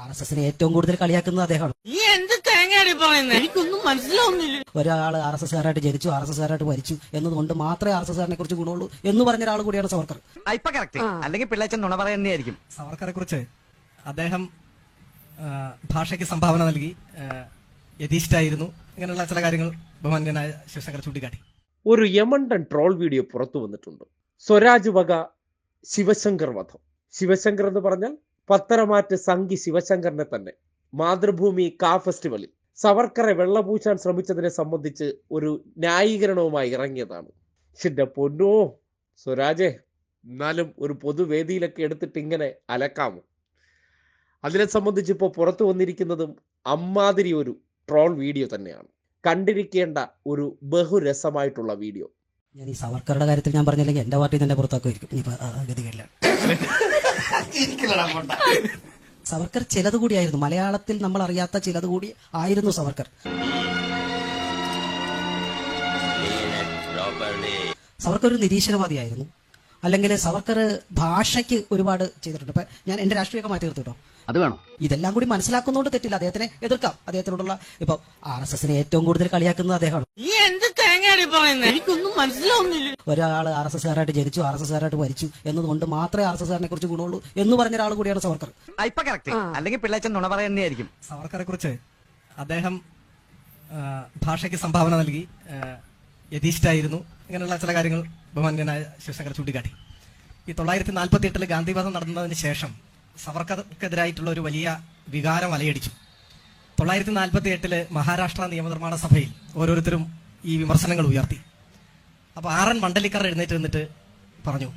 R S എസിനെ ഏറ്റവും കൂടുതൽ കളിയാക്കുന്നത് അദ്ദേഹമാണ്. നീ എന്ത് തേങ്ങയാണ് പറയുന്നത് എനിക്കൊന്നും മനസ്സിലാവുന്നില്ല. ഒരാൾ ആർ എസ് എസ്കാരായിട്ട് ജനിച്ചു ആർ എസ് എസ്കാരായിട്ട് മരിച്ചു എന്നതുകൊണ്ട് മാത്രമേ ആർ എസ് എസ്കാരനെ കുറിച്ച് ഗുണമുള്ളൂ എന്ന് പറഞ്ഞ ഒരാൾ കൂടിയാണ് സവർക്കർ. ഇപ്പൊ കറക്റ്റ് അല്ലെങ്കിൽ പിള്ളേച്ചൻ നുണ പറയുന്നതായിരിക്കും സവർക്കറെ കുറിച്ച് അദ്ദേഹം ഭാഷയ്ക്ക് സംഭാവന നൽകി യഥീഷ്ടായിരുന്നു ഇങ്ങനെയുള്ള ചില കാര്യങ്ങൾ ബഹുമാന്യനായ ശിവശങ്കർ ചൂണ്ടിക്കാട്ടി. ഒരു യമണ്ടൻ ട്രോൾ വീഡിയോ പുറത്തു വന്നിട്ടുണ്ട്. സ്വരാജ് വക ശിവശങ്കർ വധം. ശിവശങ്കർ എന്ന് പറഞ്ഞാൽ പത്തരമാറ്റ് സംഘി ശിവശങ്കറിനെ തന്നെ മാതൃഭൂമി കാ ഫെസ്റ്റിവലിൽ സവർക്കറെ വെള്ളപൂശാൻ ശ്രമിച്ചതിനെ സംബന്ധിച്ച് ഒരു ന്യായീകരണവുമായി ഇറങ്ങിയതാണ്. ഷിന്റെ പൊന്നോ സ്വരാജെ എന്നാലും ഒരു പൊതുവേദിയിലൊക്കെ എടുത്തിട്ട് ഇങ്ങനെ അലക്കാമോ? അതിനെ സംബന്ധിച്ച് ഇപ്പോൾ പുറത്തു വന്നിരിക്കുന്നതും അമ്മാതിരി ഒരു ട്രോൾ വീഡിയോ തന്നെയാണ്. കണ്ടിരിക്കേണ്ട ഒരു ബഹുരസമായിട്ടുള്ള വീഡിയോ. ഞാൻ ഈ സവർക്കറുടെ കാര്യത്തിൽ ഞാൻ പറഞ്ഞില്ലെങ്കിൽ എന്റെ പാർട്ടി തന്നെ പുറത്താക്കുമായിരിക്കും. ഇനിയിപ്പോ ആ ഗതികളില്ല സവർക്കർ ചിലത് കൂടിയായിരുന്നു. മലയാളത്തിൽ നമ്മൾ അറിയാത്ത ചിലത് കൂടി ആയിരുന്നു സവർക്കർ. സവർക്കർ ഒരു നിരീശ്വരവാദിയായിരുന്നു. അല്ലെങ്കിൽ സവർക്കർ ഭാഷയ്ക്ക് ഒരുപാട് ചെയ്തിട്ടുണ്ട്. ഇപ്പൊ ഞാൻ എന്റെ രാഷ്ട്രീയമൊക്കെ മാറ്റി നിർത്തി കേട്ടോ അത് വേണം. ഇതെല്ലാം കൂടി മനസ്സിലാക്കുന്നതുകൊണ്ട് തെറ്റില്ല. അദ്ദേഹത്തിനെ എതിർക്കാം. അദ്ദേഹത്തിനോടുള്ള ഇപ്പൊ ആർ എസ് എസിനെ ഏറ്റവും കൂടുതൽ കളിയാക്കുന്നത് അദ്ദേഹമാണ്. നീ എന്ത് തേങ്ങയാണ് പറയുന്നത് എനിക്കൊന്നും മനസ്സിലാവുന്നില്ല. ഒരാൾ ആർ എസ് എസ്കാരായിട്ട് ജനിച്ചു ആർ എസ് എസ്കാരായിട്ട് മരിച്ചു എന്നതുകൊണ്ട് മാത്രമേ ആർ എസ് എസ്കാരനെ കുറിച്ച് ഗുണമുള്ളൂ എന്ന് പറഞ്ഞ ഒരാൾ കൂടിയാണ് സവർക്കർ. അല്ലെങ്കിൽ പിള്ളേച്ചൻ നുണ പറയുന്നതായിരിക്കും സവർക്കറെ കുറിച്ച് അദ്ദേഹം ഭാഷയ്ക്ക് സംഭാവന നൽകി. ആ, യഥീഷ്ഠായിരുന്നു ഇങ്ങനെയുള്ള ചില കാര്യങ്ങൾ ബഹുമാന്യനായ ശിവശങ്കർ ചൂണ്ടിക്കാട്ടി. ഈ തൊള്ളായിരത്തി നാൽപ്പത്തി എട്ടിൽ ഗാന്ധിവാദം നടന്നതിന് ശേഷം സവർക്കർക്കെതിരായിട്ടുള്ള ഒരു വലിയ വികാരം അലയടിച്ചു. തൊള്ളായിരത്തി നാൽപ്പത്തി എട്ടിൽ മഹാരാഷ്ട്ര നിയമനിർമ്മാണ സഭയിൽ ഓരോരുത്തരും ഈ വിമർശനങ്ങൾ ഉയർത്തി. അപ്പോൾ ആർ എൻ മണ്ഡലിക്കർ എഴുന്നേറ്റ് നിന്നിട്ട് പറഞ്ഞു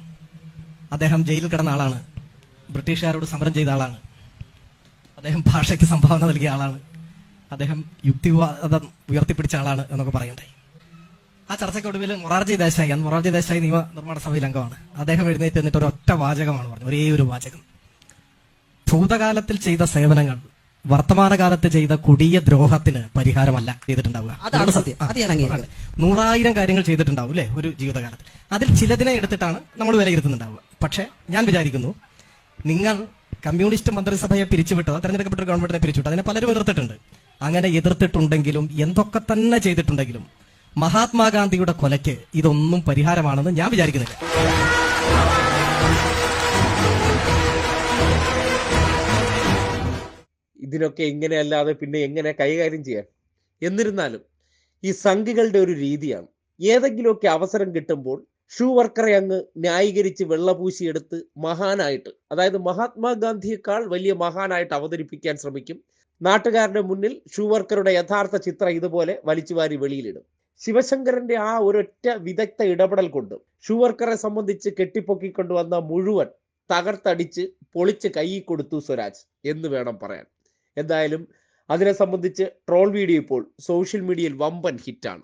അദ്ദേഹം ജയിലിൽ കിടന്ന ആളാണ്. ബ്രിട്ടീഷുകാരോട് സമരം ചെയ്ത ആളാണ്. അദ്ദേഹം ഭാഷയ്ക്ക് സംഭാവന നൽകിയ ആളാണ്. അദ്ദേഹം യുക്തിവാദം ഉയർത്തിപ്പിടിച്ച ആളാണ് എന്നൊക്കെ പറയണ്ടായി ആ ചർച്ചയ്ക്കൊടുവിൽ മൊറാർജി ദേശായി. അന്ന് മൊറാർജി ദേശായി നിയമ നിർമ്മാണ സഭയിൽ അംഗമാണ്. അദ്ദേഹം എഴുന്നേറ്റ് എന്നിട്ട് ഒരു ഒറ്റ വാചകമാണ് പറഞ്ഞത്. ഒരേ ഒരു വാചകം. ഭൂതകാലത്തിൽ ചെയ്ത സേവനങ്ങൾ വർത്തമാനകാലത്ത് ചെയ്ത കൊടിയ ദ്രോഹത്തിന് പരിഹാരമല്ല ചെയ്തിട്ടുണ്ടാവുക. അതാണ് സത്യം. നൂറായിരം കാര്യങ്ങൾ ചെയ്തിട്ടുണ്ടാവും അല്ലേ ഒരു ജീവിതകാലത്ത്. അതിൽ ചിലതിനെ എടുത്തിട്ടാണ് നമ്മൾ വിലയിരുത്തുന്നുണ്ടാവുക. പക്ഷേ ഞാൻ വിചാരിക്കുന്നു നിങ്ങൾ കമ്മ്യൂണിസ്റ്റ് മന്ത്രിസഭയെ പിരിച്ചുവിട്ടത് തെരഞ്ഞെടുക്കപ്പെട്ട ഗവൺമെന്റിനെ പിരിച്ചുവിട്ടു അതിനെ പലരും എതിർത്തിട്ടുണ്ട്. അങ്ങനെ എതിർത്തിട്ടുണ്ടെങ്കിലും എന്തൊക്കെ തന്നെ ചെയ്തിട്ടുണ്ടെങ്കിലും മഹാത്മാഗാന്ധിയുടെ കൊലയ്ക്ക് ഇതൊന്നും പരിഹാരമാണെന്ന് ഞാൻ വിചാരിക്കുന്നില്ല. ഇതിനൊക്കെ ഇങ്ങനെയല്ലാതെ പിന്നെ എങ്ങനെ കൈകാര്യം ചെയ്യാൻ എന്നിരുന്നാലും ഈ സംഘികളുടെ ഒരു രീതിയാണ്. ഏതെങ്കിലുമൊക്കെ അവസരം കിട്ടുമ്പോൾ ഷൂ വർക്കറെ അങ്ങ് ന്യായീകരിച്ച് വെള്ളപൂശിയെടുത്ത് മഹാനായിട്ട് അതായത് മഹാത്മാഗാന്ധിയേക്കാൾ വലിയ മഹാനായിട്ട് അവതരിപ്പിക്കാൻ ശ്രമിക്കും. നാട്ടുകാരുടെ മുന്നിൽ ഷൂ വർക്കറുടെ യഥാർത്ഥ ചിത്രം ഇതുപോലെ വലിച്ചുവാരി വെളിയിലിടും. ശിവശങ്കരന്റെ ആ ഒരൊറ്റ വിദഗ്ധ ഇടപെടൽ കൊണ്ട് ഷുവർക്കറെ സംബന്ധിച്ച് കെട്ടിപ്പൊക്കിക്കൊണ്ടുവന്ന മുഴുവൻ തകർത്തടിച്ച് പൊളിച്ച് കൈ കൊടുത്തു സ്വരാജ് എന്ന് വേണം പറയാൻ. എന്തായാലും അതിനെ സംബന്ധിച്ച് ട്രോൾ വീഡിയോ ഇപ്പോൾ സോഷ്യൽ മീഡിയയിൽ വമ്പൻ ഹിറ്റാണ്.